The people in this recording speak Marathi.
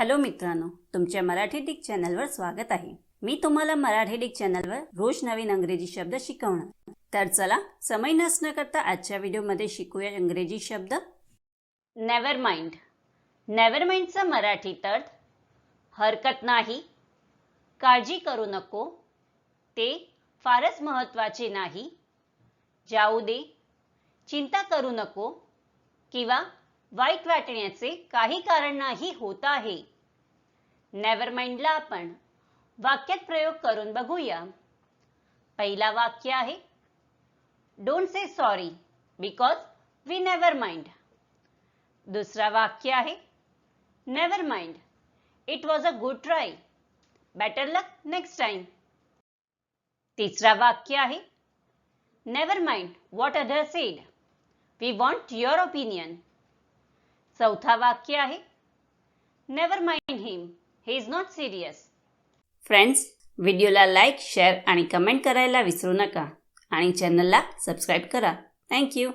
हॅलो मित्रांनो तुमच्या मराठी डिक चॅनलवर स्वागत आहे. मी तुम्हाला मराठी डिक चॅनलवर रोज नवीन अंग्रेजी शब्द शिकवणार. तर चला समय नसणं करता आजच्या व्हिडिओमध्ये शिकूया इंग्रजी शब्द. नेव्हर माइंड नेव्हर माइंडचा मराठी अर्थ हरकत नाही काळजी करू नको ते फारच महत्त्वाचे नाही जाऊ दे चिंता करू नको किंवा वाईट वाटण्याचे काही कारण नाही होत आहे. नेव्हर माइंडला आपण वाक्यात प्रयोग करून बघूया. पहिला वाक्य आहे don't say sorry because we never mind दुसरा वाक्य आहे never mind it was a good try better luck next time तिसरा वाक्य आहे never mind what other said we want your opinion चौथा वाक्य आहे. Never mind him he is not serious friends व्हिडिओला लाईक शेअर आणि कमेंट करायला विसरू नका. आणि चॅनलला सबस्क्राईब करा. थँक्यू